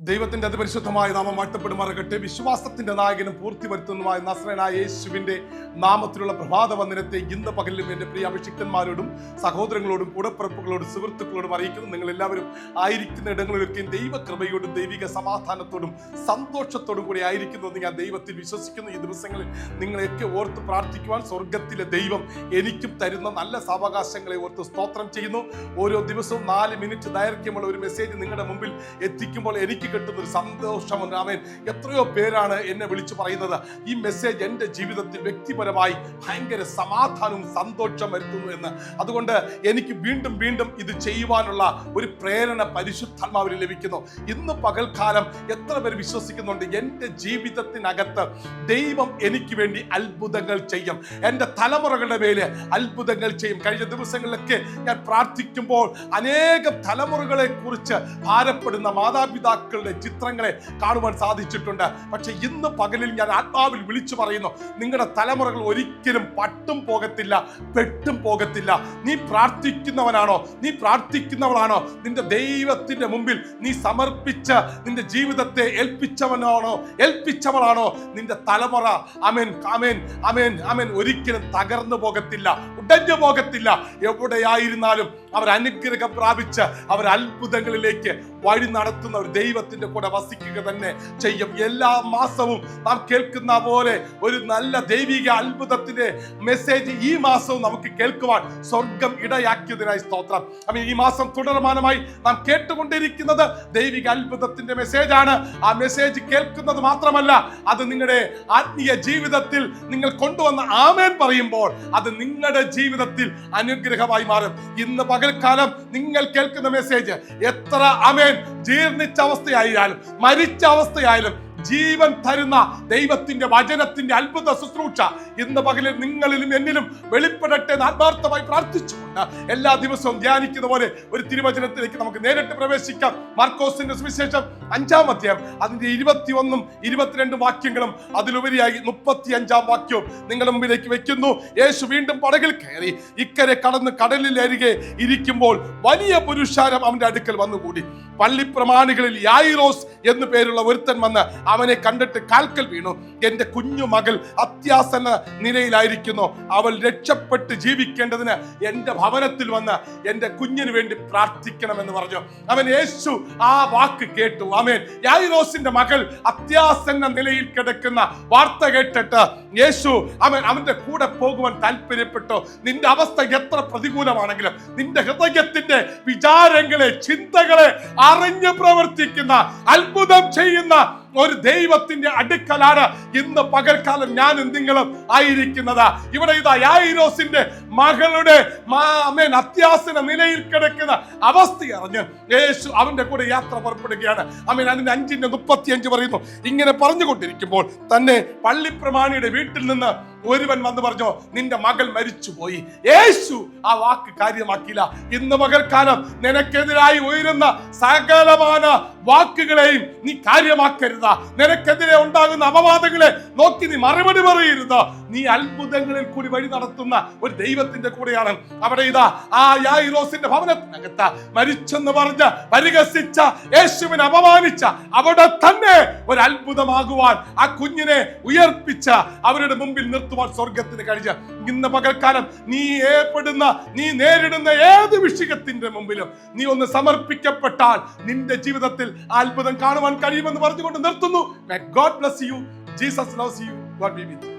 ദൈവത്തിന്റെ അതിപരിശുദ്ധമായ നാമം വാഴ്ത്തപ്പെടുമാറാകട്ടെ. വിശ്വാസത്തിന്റെ നായകനും പൂർത്തി വരുത്തുന്നതുമായ നസ്രനായ യേശുവിന്റെ നാമത്തിലുള്ള പ്രഭാത വന്ദനത്തെ ഇന്ന് പകലിലും എന്റെ പ്രിയ അഭിഷിക്തന്മാരോടും സഹോദരങ്ങളോടും കൂടപ്പിറപ്പുകളോടും സുഹൃത്തുക്കളോടും അറിയിക്കുന്നു. നിങ്ങൾ എല്ലാവരും ആയിരിക്കുന്ന ഇടങ്ങളിലൊക്കെയും ദൈവകൃപയോടും ദൈവിക സമാധാനത്തോടും സന്തോഷത്തോടും കൂടി ആയിരിക്കുന്നു ഞാൻ ദൈവത്തിൽ വിശ്വസിക്കുന്നു. ഈ ദിവസങ്ങളിൽ നിങ്ങളെയൊക്കെ ഓർത്ത് പ്രാർത്ഥിക്കുവാൻ സ്വർഗത്തിലെ ദൈവം എനിക്കും തരുന്ന നല്ല സാവകാശങ്ങളെ ഓർത്ത് സ്തോത്രം ചെയ്യുന്നു. ഓരോ ദിവസവും നാല് മിനിറ്റ് ദൈർഘ്യമുള്ള ഒരു മെസ്സേജ് നിങ്ങളുടെ മുമ്പിൽ എത്തിക്കുമ്പോൾ എനിക്ക് കിട്ടുന്ന ഒരു സന്തോഷമുണ്ട്. അവൻ എത്രയോ പേരാണ് എന്നെ വിളിച്ചു പറയുന്നത്. ഈ മെസ്സേജ് എന്റെ ജീവിതത്തിൽ വ്യക്തിപരമായി ഭയങ്കര സമാധാനവും സന്തോഷം വരുത്തുന്നു എന്ന്. അതുകൊണ്ട് എനിക്ക് വീണ്ടും വീണ്ടും ഇത് ചെയ്യുവാനുള്ള ഒരു പ്രേരണ പരിശുദ്ധാത്മാവിൽ ലഭിക്കുന്നു. ഇന്ന് പകൽക്കാലം എത്ര പേർ വിശ്വസിക്കുന്നുണ്ട്? എന്റെ ജീവിതത്തിനകത്ത് ദൈവം എനിക്ക് വേണ്ടി അത്ഭുതങ്ങൾ ചെയ്യും. എന്റെ തലമുറകളുടെ മേലെ അത്ഭുതങ്ങൾ ചെയ്യും. കഴിഞ്ഞ ദിവസങ്ങളിലൊക്കെ ഞാൻ പ്രാർത്ഥിക്കുമ്പോൾ അനേകം തലമുറകളെ കുറിച്ച് ഭാരപ്പെടുന്ന മാതാപിതാക്കളുടെ ചിത്രങ്ങളെ കാണുവാൻ സാധിച്ചിട്ടുണ്ട്. പക്ഷെ ഇന്ന് പകലിൽ ഞാൻ ആത്മാവിൽ വിളിച്ചു പറയുന്നു നിങ്ങളുടെ തലമുറകൾ ഒരിക്കലും പട്ടും പോകത്തില്ല പെട്ടും പോകത്തില്ല. നീ പ്രാർത്ഥിക്കുന്നവനാണോ? നീ പ്രാർത്ഥിക്കുന്നവളാണോ? നിന്റെ ദൈവത്തിന്റെ മുമ്പിൽ നീ സമർപ്പിച്ച നിന്റെ ജീവിതത്തെ ഏൽപ്പിച്ചവനാണോ? ഏൽപ്പിച്ചവളാണോ? നിന്റെ തലമുറ അമേൻ അമേൻ അമേൻ അമേൻ ഒരിക്കലും തകർന്നു പോകത്തില്ല ഉടഞ്ഞു പോകത്തില്ല. എവിടെയായിരുന്നാലും അവർ അനുഗ്രഹം പ്രാപിച്ച് അവർ അത്ഭുതങ്ങളിലേക്ക് വഴി നടത്തുന്ന ഒരു ദൈവത്തിന്റെ കൂടെ വസിക്കുക തന്നെ ചെയ്യും. എല്ലാ മാസവും നാം കേൾക്കുന്ന പോലെ ഒരു നല്ല ദൈവിക അത്ഭുതത്തിന്റെ മെസ്സേജ് ഈ മാസവും നമുക്ക് കേൾക്കുവാൻ സ്വർഗം ഇടയാക്കിയതിനായി സ്തോത്രം. അപ്പൊ ഈ മാസം തുടർമാനമായി നാം കേട്ടുകൊണ്ടിരിക്കുന്നത് ദൈവിക അത്ഭുതത്തിന്റെ മെസ്സേജ് ആണ് ആ മെസ്സേജ് കേൾക്കുന്നത് മാത്രമല്ല അത് നിങ്ങളുടെ ആത്മീയ ജീവിതത്തിൽ നിങ്ങൾ കൊണ്ടുവന്ന ആമേൻ പറയുമ്പോൾ അത് നിങ്ങളുടെ ജീവിതത്തിൽ അനുഗ്രഹമായി മാറും. ഇന്ന് പകൽക്കാലം നിങ്ങൾ കേൾക്കുന്ന മെസ്സേജ് എത്ര അമേൻ ജീർണിച്ച അവസ്ഥയായാലും മരിച്ച അവസ്ഥയായാലും ജീവൻ തരുന്ന ദൈവത്തിന്റെ വചനത്തിന്റെ അത്ഭുത ശുശ്രൂഷ ഇന്ന് പകലിൽ നിങ്ങളിലും എന്നിലും വെളിപ്പെടട്ടെ എന്ന് ആത്മാർത്ഥമായി പ്രാർത്ഥിച്ചുകൊണ്ട് എല്ലാ ദിവസവും ധ്യാനിക്കുന്ന പോലെ ഒരു തിരുവചനത്തിലേക്ക് നമുക്ക് നേരിട്ട് പ്രവേശിക്കാം. മാർക്കോസിന്റെ സുവിശേഷം അഞ്ചാം അധ്യായം. അതിന്റെ ഇരുപത്തി ഒന്നും ഇരുപത്തിരണ്ടും വാക്യങ്ങളും അതിലുപരിയായി മുപ്പത്തി അഞ്ചാം വാക്യവും നിങ്ങളുടെ മുമ്പിലേക്ക് വെക്കുന്നു. യേശു വീണ്ടും പടകിൽ കയറി ഇക്കരെ കടന്ന് കടലിൽ കടലിലരികെ ഇരിക്കുമ്പോൾ വലിയ പുരുഷാരം അവന്റെ അടുക്കൽ വന്നുകൂടി. പള്ളി പ്രമാണികളിൽ യായിറോസ് എന്നു പേരുള്ള ഒരുത്തൻ വന്ന് അവനെ കണ്ടിട്ട് കാൽക്കൽ വീണു. എന്റെ കുഞ്ഞു മകൾ അത്യാസന്ന നിലയിലായിരിക്കുന്നു. അവൾ രക്ഷപ്പെട്ട് ജീവിക്കേണ്ടതിന് എന്റെ ഭവനത്തിൽ വന്ന് എന്റെ കുഞ്ഞിന് വേണ്ടി പ്രാർത്ഥിക്കണമെന്ന് പറഞ്ഞു. അവൻ യേശു ആ വാക്ക് കേട്ടു. അവൻ യായിറോസിന്റെ മകൾ അത്യാസന്ന നിലയിൽ കിടക്കുന്ന വാർത്ത കേട്ടിട്ട് യേശു അവൻ അവന്റെ കൂടെ പോകുവാൻ താല്പര്യപ്പെട്ടു. നിന്റെ അവസ്ഥ എത്ര പ്രതികൂലമാണെങ്കിലും നിന്റെ ഹൃദയത്തിന്റെ വിചാരങ്ങളെ ചിന്തകളെ അറിഞ്ഞ് പ്രവർത്തിക്കുന്ന അത്ഭുതം ചെയ്യുന്ന ഒരു ദൈവത്തിന്റെ അടുക്കലാണ് ഇന്ന് പകൽക്കാലം ഞാൻ നിങ്ങളും ആയിരിക്കുന്നത്. ഇവിടെ ഇതാ യായിരോസിന്റെ മകളുടെ അമ്മേൻ അത്യാസന നിലയിൽ കിടക്കുന്ന അവസ്ഥ അറിഞ്ഞ് യേശു അവന്റെ കൂടെ യാത്ര പുറപ്പെടുകയാണ്. അമ്മേൻ അതിന്റെ അഞ്ചിന്റെ മുപ്പത്തി അഞ്ച് പറയുന്നു. ഇങ്ങനെ പറഞ്ഞുകൊണ്ടിരിക്കുമ്പോൾ തന്നെ പള്ളിപ്രമാണിയുടെ വീട്ടിൽ നിന്ന് ഒരുവൻ വന്ന് പറഞ്ഞു നിന്റെ മകൾ മരിച്ചുപോയി. യേശു ആ വാക്ക് കാര്യമാക്കിയില്ല. ഇന്ന് മകൽക്കാലം നിനക്കെതിരായി ഉയരുന്ന സകലമാന വാക്കുകളെയും നീ കാര്യമാക്കരുത്. നിനക്കെതിരെ ഉണ്ടാകുന്ന അപവാദങ്ങളെ നോക്കി നീ മറുപടി പറയരുത്. നീ അത്ഭുതങ്ങളിൽ കൂടി വഴി നടത്തുന്ന ഒരു ദൈവത്തിന്റെ കൂടെയാണ്. അവിടെ ഇതാ ആ യായിറോസിന്റെ ഭവനത്തിനകത്ത് മരിച്ചെന്ന് പറഞ്ഞ് പരിഹസിച്ച യേശുവിനെ അപമാനിച്ച അവിടെ തന്നെ ഒരു അത്ഭുതമാകുവാൻ ആ കുഞ്ഞിനെ ഉയർപ്പിച്ച അവരുടെ മുമ്പിൽ നിർത്തുവാൻ സ്വർഗത്തിന് കഴിഞ്ഞ. ഇന്ന് പകൽക്കാലം നീ ഏർപ്പെടുന്ന നീ നേരിടുന്ന ഏത് വിഷയത്തിന്റെ മുമ്പിലും നീ ഒന്ന് സമർപ്പിക്കപ്പെട്ടാൽ നിന്റെ ജീവിതത്തിൽ അത്ഭുതം കാണുവാൻ കഴിയുമെന്ന് പറഞ്ഞുകൊണ്ട് നിർത്തുന്നു. God bless you Jesus loves you God be with